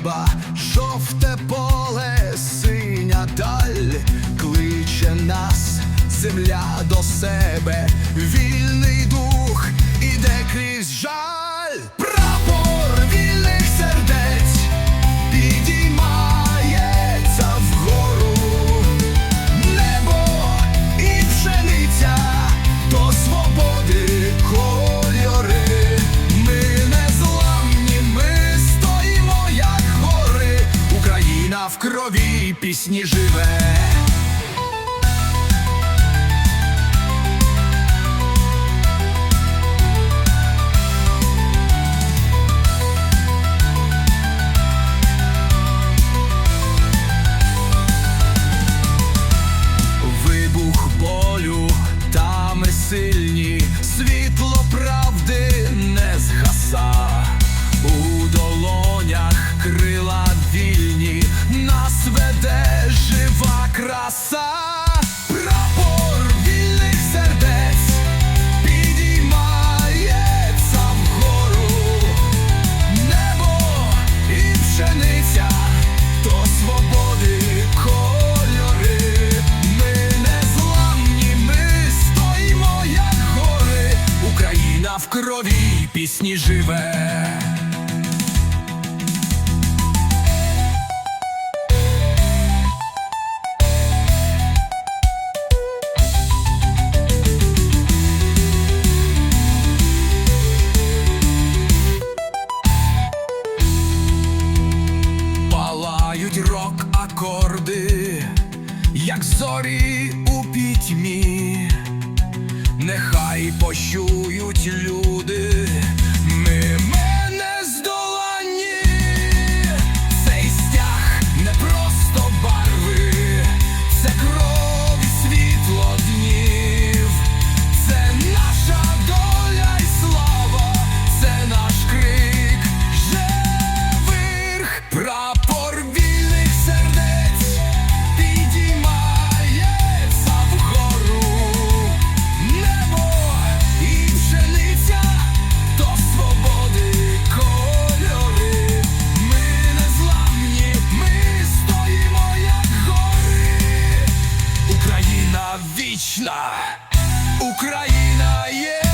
неба, жовте поле, синя даль, кличе нас, земля до себе, вільний дух іде крізь жаль. в крові пісні живе. пісні живе. Рок акорди, як зорі у пітьмі, нехай почують люди. навічна Україна є.